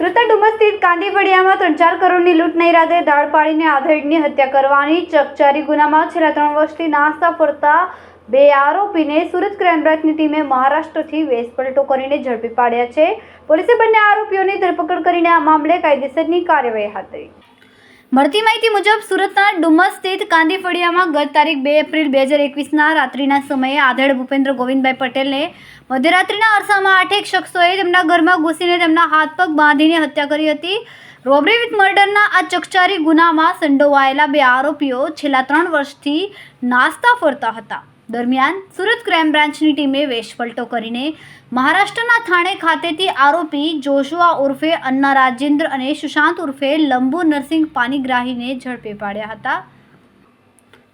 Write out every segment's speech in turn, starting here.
સુરતના ડુમસ સ્થિત કાંદીવડિયામાં ત્રણ ચાર કરોડની લૂંટના ઈરાદે દાળ પાડીને આધેડની હત્યા કરવાની ચકચારી ગુનામાં છેલ્લા ત્રણ વર્ષથી નાસ્તા ફરતા બે આરોપીને સુરત ક્રાઇમ ટીમે મહારાષ્ટ્રથી વેશપલટો કરીને ઝડપી પાડ્યા છે. પોલીસે બંને આરોપીઓની ધરપકડ કરીને આ મામલે કાયદેસરની કાર્યવાહી હાથ ધરી. મળતી માહિતી મુજબ સુરતના ડુમસ સ્થિત કાંદી ફળિયામાં ગત તારીખ બે એપ્રિલ બે હજાર એકવીસના રાત્રિના સમયે આધેડ ભૂપેન્દ્ર ગોવિંદભાઈ પટેલને મધ્યરાત્રિના અરસામાં આઠેક શખ્સોએ તેમના ઘરમાં ઘૂસીને તેમના હાથ પગ બાંધીને હત્યા કરી હતી. રોબરી વિથ મર્ડરના આ ચકચારી ગુનામાં સંડોવાયેલા બે આરોપીઓ છેલ્લા ત્રણ વર્ષથી નાસ્તા ફરતા હતા. દરમિયાન સુરત ક્રાઇમ બ્રાન્ચની ટીમે વેશપલટો કરીને મહારાષ્ટ્રના થાણે ખાતેથી આરોપી જોશુઆ ઉર્ફે અન્ના રાજેન્દ્ર અને સુશાંત ઉર્ફે લંબુ નરસિંહ પાનીગ્રાહીને ઝડપે પાડ્યા હતા.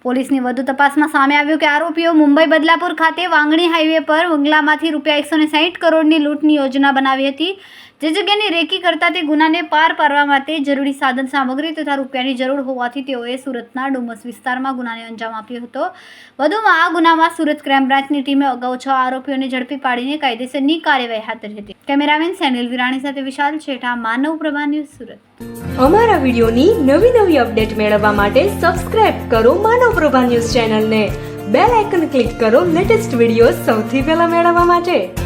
પોલીસની વધુ તપાસમાં સામે આવ્યું કે આરોપીઓ મુંબઈ બદલાપુર ખાતે વાંગણી હાઈવે પર બંગલામાંથી રૂપિયા એકસો ને સાહીઠ કરોડની લૂંટની યોજના બનાવી હતી. જે જગ્યાની રેકી કરતા તે ગુનાને પાર પાડવા માટે જરૂરી સાધન સામગ્રી તથા રૂપિયાની જરૂર હોવાથી તેઓએ સુરતના ડુમસ વિસ્તારમાં ગુનાને અંજામ આપ્યો હતો. વધુમાં આ ગુનામાં સુરત ક્રાઇમ બ્રાન્ચની ટીમે અગાઉ છ આરોપીઓને ઝડપી પાડીને કાયદેસરની કાર્યવાહી હાથ ધરી હતી. કેમેરામેન સેનિલ વિરાણી સાથે વિશાલ છેઠા, માનવ પ્રભા ન્યૂઝ સુરત. અમારા વિડીયોની નવી નવી અપડેટ મેળવવા માટે સબસ્ક્રાઇબ કરો માનવ પ્રભા ન્યૂઝ ચેનલને બેલ આઇકન ક્લિક કરો લેટેસ્ટ વીડિયો સૌથી પહેલા મેળવવા માટે.